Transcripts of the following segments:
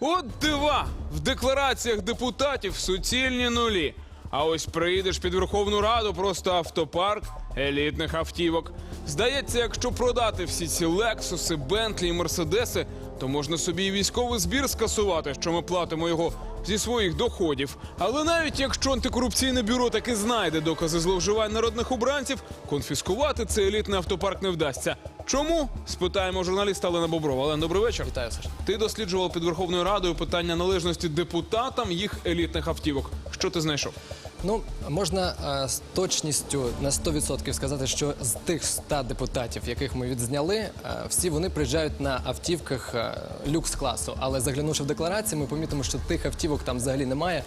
От дива! В деклараціях депутатів суцільні нулі. А ось приїдеш під Верховну Раду, просто автопарк елітних автівок. Здається, якщо продати всі ці лексуси, Бентлі і Мерседеси, то можна собі і військовий збір скасувати, що ми платимо його зі своїх доходів. Але навіть якщо антикорупційне бюро таки знайде докази зловживань народних обранців, конфіскувати цей елітний автопарк не вдасться. Чому? Спитаємо журналіста Олена Боброва. Олен, добрий вечір. Вітаю, Саш. Ти досліджував під Верховною Радою питання належності депутатам їх елітних автівок. Що ти знайшов? Ну можна е, з точністю на 100% сказати, що з тих 100 депутатів, яких ми відзняли, е, всі вони приїжджають на автівках е, люкс класу. Але заглянувши в декларації, ми помітимо, що тих автівок там взагалі немає.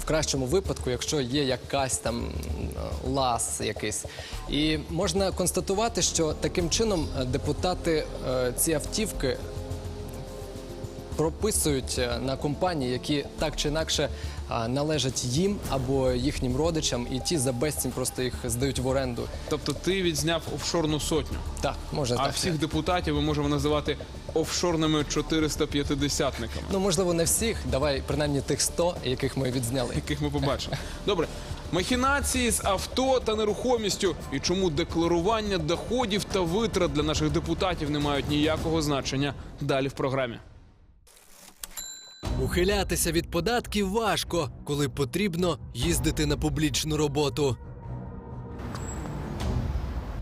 В кращому випадку, якщо є якась там лас якийсь. І можна констатувати, що таким чином депутати ці автівки прописують е, на компанії, які так чи інакше належать їм або їхнім родичам, і ті за безцінь просто їх здають в оренду. Тобто ти відзняв офшорну сотню, Так, може а так. всіх депутатів ми можемо називати офшорними 450-никами, Ну можливо, не всіх. Давай принаймні тих 100, яких ми відзняли. яких ми побачимо. Добре. Махінації з авто та нерухомістю і чому декларування доходів та витрат для наших депутатів не мають ніякого значення. Далі в програмі. Ухилятися від податків важко, коли потрібно їздити на публічну роботу.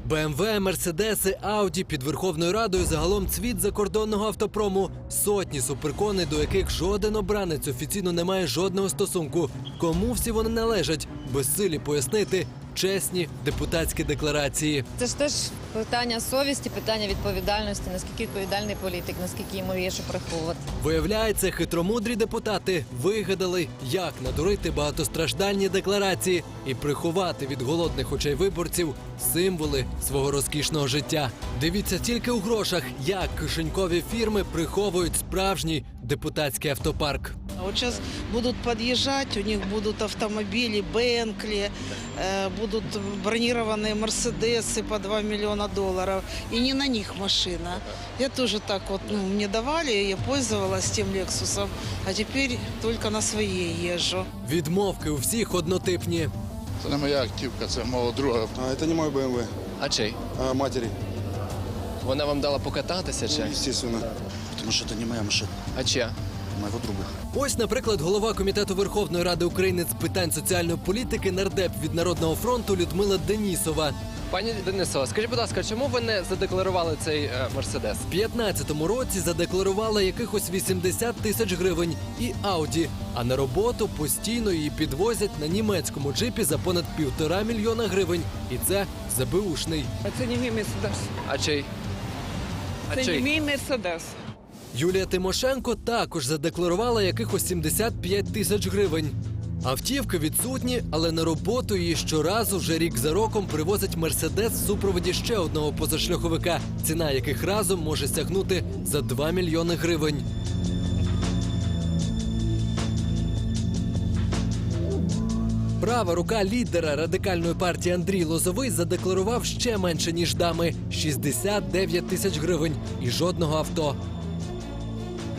БМВ, Мерседеси, Ауді під Верховною Радою загалом цвіт закордонного автопрому. Сотні суперкони, до яких жоден обранець офіційно не має жодного стосунку. Кому всі вони належать? Безсилі пояснити чесні депутатські декларації. Це ж теж питання совісті, питання відповідальності, наскільки відповідальний політик, наскільки йому є що приховувати. Виявляється, хитромудрі депутати вигадали, як надурити багатостраждальні декларації і приховати від голодних очей виборців символи свого розкішного життя. Дивіться тільки у грошах, як кишенькові фірми приховують справжній депутатський автопарк. А Вот сейчас будут подъезжать, у них будут автомобили, Бенкли, э, будут бронированные Мерседесы по 2 миллиона долларов. И не на них машина. Я тоже так вот, ну, мне давали, я пользовалась тем Лексусом, а теперь только на своей езжу. Відмовки у всіх однотипні. Це не моя активка, це мого друга. А, это не мой BMW, А чий? а матери, Вона вам дала покататися чи? естественно. Тому що це не моя машина, А чия? Моєго друга. Ось, наприклад, голова комітету Верховної Ради України з питань соціальної політики нардеп від Народного фронту Людмила Денісова. Пані Денисова, скажіть, будь ласка, чому ви не задекларували цей е, мерседес? В 15-му році задекларувала якихось 80 тисяч гривень і Ауді. А на роботу постійно її підвозять на німецькому джипі за понад півтора мільйона гривень. І це ЗБУшний. Це не мій мерседес. А чий? А Це не чий? мій мерседес. Юлія Тимошенко також задекларувала якихось 75 тисяч гривень. Автівки відсутні, але на роботу її щоразу вже рік за роком привозить мерседес в супроводі ще одного позашляховика, ціна яких разом може сягнути за 2 мільйони гривень. Права рука лідера радикальної партії Андрій Лозовий задекларував ще менше ніж дами 69 тисяч гривень і жодного авто.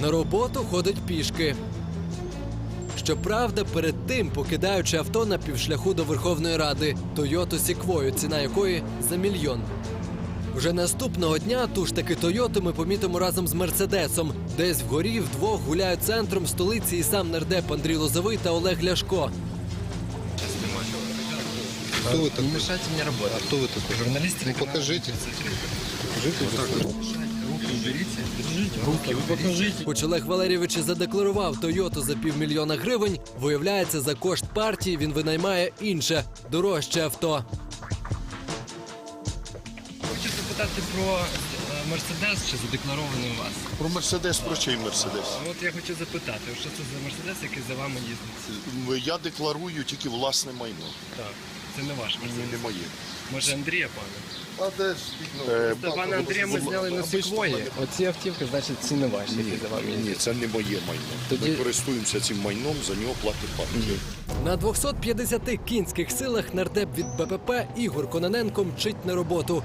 На роботу ходить пішки. Щоправда, перед тим покидаючи авто на півшляху до Верховної Ради Тойоту Сіквою, ціна якої за мільйон. Вже наступного дня ту ж таки Тойоту ми помітимо разом з Мерседесом. Десь вгорі вдвох гуляють центром столиці і сам нардеп Андрій Лозовий та Олег Ляшко. Хто ви такий? Не мешайте мені роботи. А хто ви такий? Журналіст Ну покажіть. Хоч Олег Валерійович і задекларував Тойоту за півмільйона гривень, виявляється, за кошт партії він винаймає інше дорожче авто. Хочу запитати про мерседес, чи задекларований у вас. Про Мерседес, про чий Мерседес? От я хочу запитати, що це за мерседес, який за вами їздить? Я декларую тільки власне майно. Так, це не ваш мерседес. не моє. Може Андрія пане? А де ж? Е, Пане Андрія ми зняли на секвої. Оці автівки, значить, ці не ваші, які за вами Ні, це не моє майно. Тоді- Ми користуємося цим майном, за нього платить партія. На 250 кінських силах нардеп від БПП Ігор Кононенко мчить на роботу.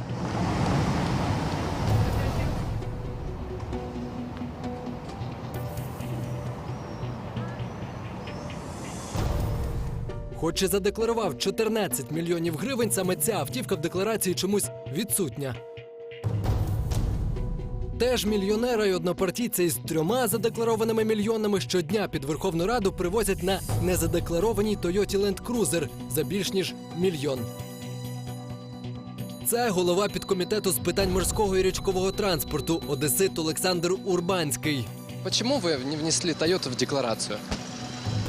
Хоч і задекларував 14 мільйонів гривень, саме ця автівка в декларації чомусь відсутня. Теж мільйонера і однопартійця із трьома задекларованими мільйонами щодня під Верховну Раду привозять на незадекларованій Toyota Land Cruiser за більш ніж мільйон. Це голова підкомітету з питань морського і річкового транспорту Одесит Олександр Урбанський. Почему вы не внесли Toyota в декларацию?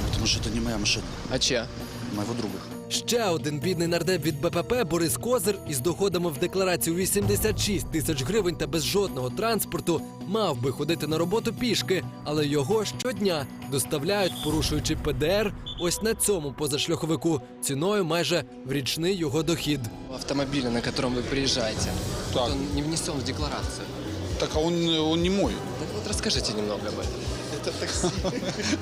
Потому что это не моя машина, А чья? Моего друга. Ще один бідний нардеп від БПП Борис Козир із доходами в декларацію 86 тисяч гривень та без жодного транспорту мав би ходити на роботу пішки, але його щодня доставляють, порушуючи ПДР, ось на цьому позашляховику ціною майже в річний його дохід. Автомобиля, на котором вы приезжаете. Так. Он не внесен в декларацию. Так а он, он не мой. Так вот расскажите немного об этом Это такси.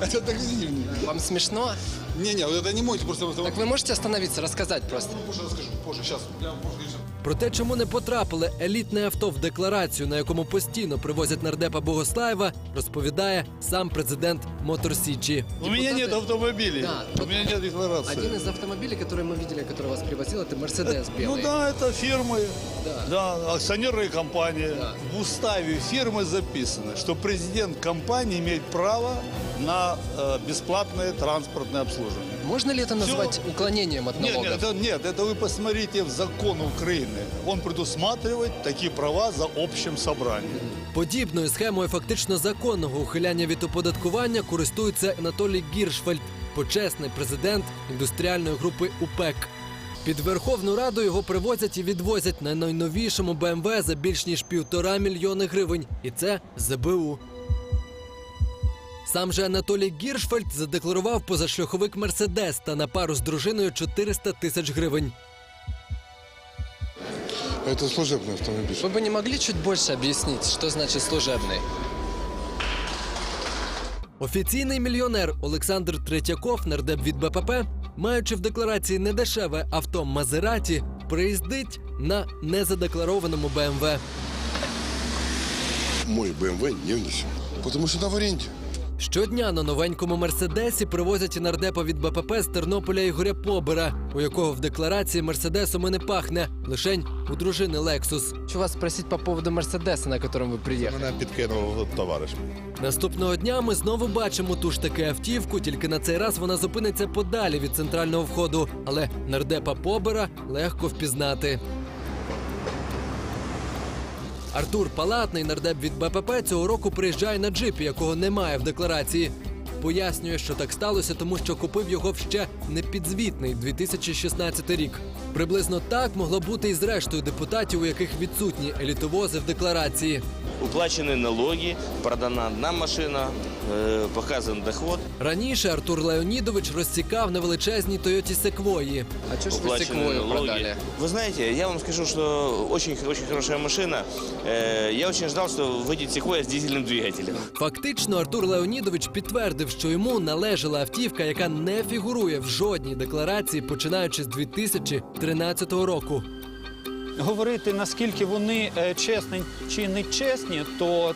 Это такси. Вам смешно? Не-не, вот это не мой, просто... Так вы можете остановиться, рассказать просто? Позже расскажу, позже, сейчас. Я позже конечно. Про те, чому не потрапили елітне авто в декларацію, на якому постійно привозять нардепа Богослаєва, розповідає сам президент Мотор Січі. У меня нет автомобилей. Да, У меня нет декларации. Один из автомобилей, который мы видели, который вас привозил, это Мерседес Ну белый. да, это фирмы, Да. да, акционерные компании. Да. В уставе фирмы записано, что президент компании имеет право на э, бесплатное транспортное обслуживание. Можно ли это назвать уклонением от Нет, налогов? нет, это, нет, это вы посмотрите в закон Украины. Он предусматривает такие права за общим собранием. Подібною схемою фактично законного ухиляння від оподаткування користується Анатолій Гіршфельд, почесний президент індустріальної групи УПЕК. Під Верховну Раду його привозять і відвозять на найновішому БМВ за більш ніж півтора мільйони гривень. І це ЗБУ. Сам же Анатолій Гіршфельд задекларував позашляховик Мерседес та на пару з дружиною 400 тисяч гривень. Это служебный автомобиль. Вы бы не могли чуть больше объяснить, что значит служебный? Офіційний мільйонер Олександр Третьяков, нардеп від БПП, маючи в декларації недешеве авто Мазераті, приїздить на незадекларованому БМВ. Мой БМВ не внесен. Потому что на в аренде. Щодня на новенькому мерседесі привозять і нардепа від БПП з Тернополя Ігоря Побера, у якого в декларації мерседесом і не пахне, лишень у дружини Лексус. Хочу вас спросить по поводу Мерседеса, на котором вы приехали. Мене підкинув товариш. Наступного дня ми знову бачимо ту ж таки автівку, тільки на цей раз вона зупиниться подалі від центрального входу. Але нардепа Побера легко впізнати. Артур Палатний, нардеп від БПП, цього року приїжджає на джипі, якого немає в декларації. Пояснює, що так сталося, тому що купив його в ще непідзвітний 2016 рік. Приблизно так могло бути і з рештою депутатів, у яких відсутні елітовози в декларації. Уплачені налоги, продана одна машина, э, показан доход. Раніше Артур Леонідович розсікав на величезній Тойоті Секвої. А что ж вы уплачены секвою налоги. продали? Вы знаете, я вам скажу, что очень, очень хорошая машина. Э, я очень ждал, что выйдет секвоя с дизельным двигателем. Фактично, Артур Леонідович підтвердив, що йому належала автівка, яка не фігурує в жодній декларації, починаючи з 2013 року. говорити наскільки вони е, чесні чи не чесні, то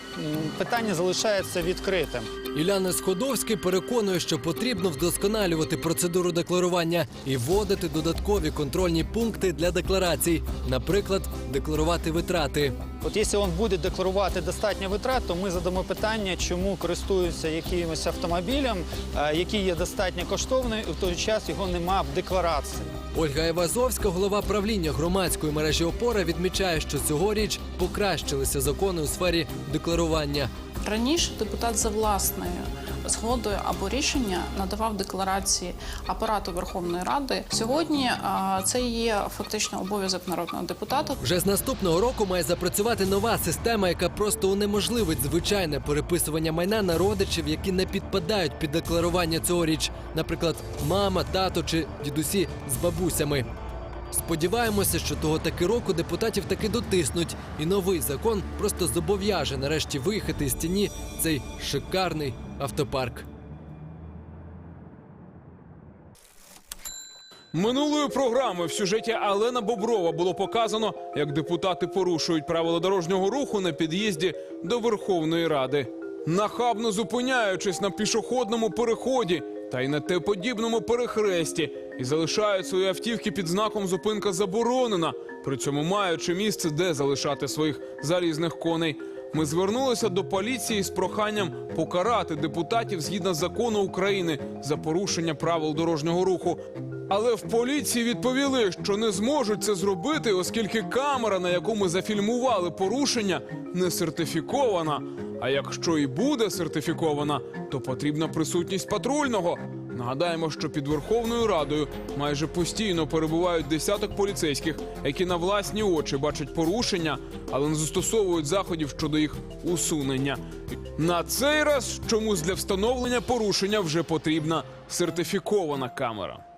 питання залишається відкритим. Іляна Сходовський переконує, що потрібно вдосконалювати процедуру декларування і вводити додаткові контрольні пункти для декларацій, наприклад, декларувати витрати. От якщо він буде декларувати достатньо витрат, то ми задамо питання, чому користуються якимось автомобілем, е, який є достатньо коштовний, і в той час його нема в декларації. Ольга Івазовська, голова правління громадської мережі опора, відмічає, що цьогоріч покращилися закони у сфері декларування. Раніше депутат за власною згодою або рішення надавав декларації апарату Верховної Ради. Сьогодні це є фактично обов'язок народного депутата. Вже з наступного року має запрацювати нова система, яка просто унеможливить звичайне переписування майна на родичів, які не підпадають під декларування цьогоріч, наприклад, мама, тато чи дідусі з бабусями. Сподіваємося, що того таки року депутатів таки дотиснуть, і новий закон просто зобов'яже нарешті виїхати з тіні цей шикарний автопарк. Минулої програми в сюжеті Алена Боброва було показано, як депутати порушують правила дорожнього руху на під'їзді до Верховної Ради, нахабно зупиняючись на пішохідному переході та й на те подібному перехресті, і залишають свої автівки під знаком зупинка заборонена, при цьому маючи місце, де залишати своїх залізних коней. Ми звернулися до поліції з проханням покарати депутатів згідно закону України за порушення правил дорожнього руху. Але в поліції відповіли, що не зможуть це зробити, оскільки камера, на яку ми зафільмували порушення, не сертифікована. А якщо і буде сертифікована, то потрібна присутність патрульного. Нагадаємо, що під Верховною Радою майже постійно перебувають десяток поліцейських, які на власні очі бачать порушення, але не застосовують заходів щодо їх усунення. На цей раз чомусь для встановлення порушення вже потрібна сертифікована камера.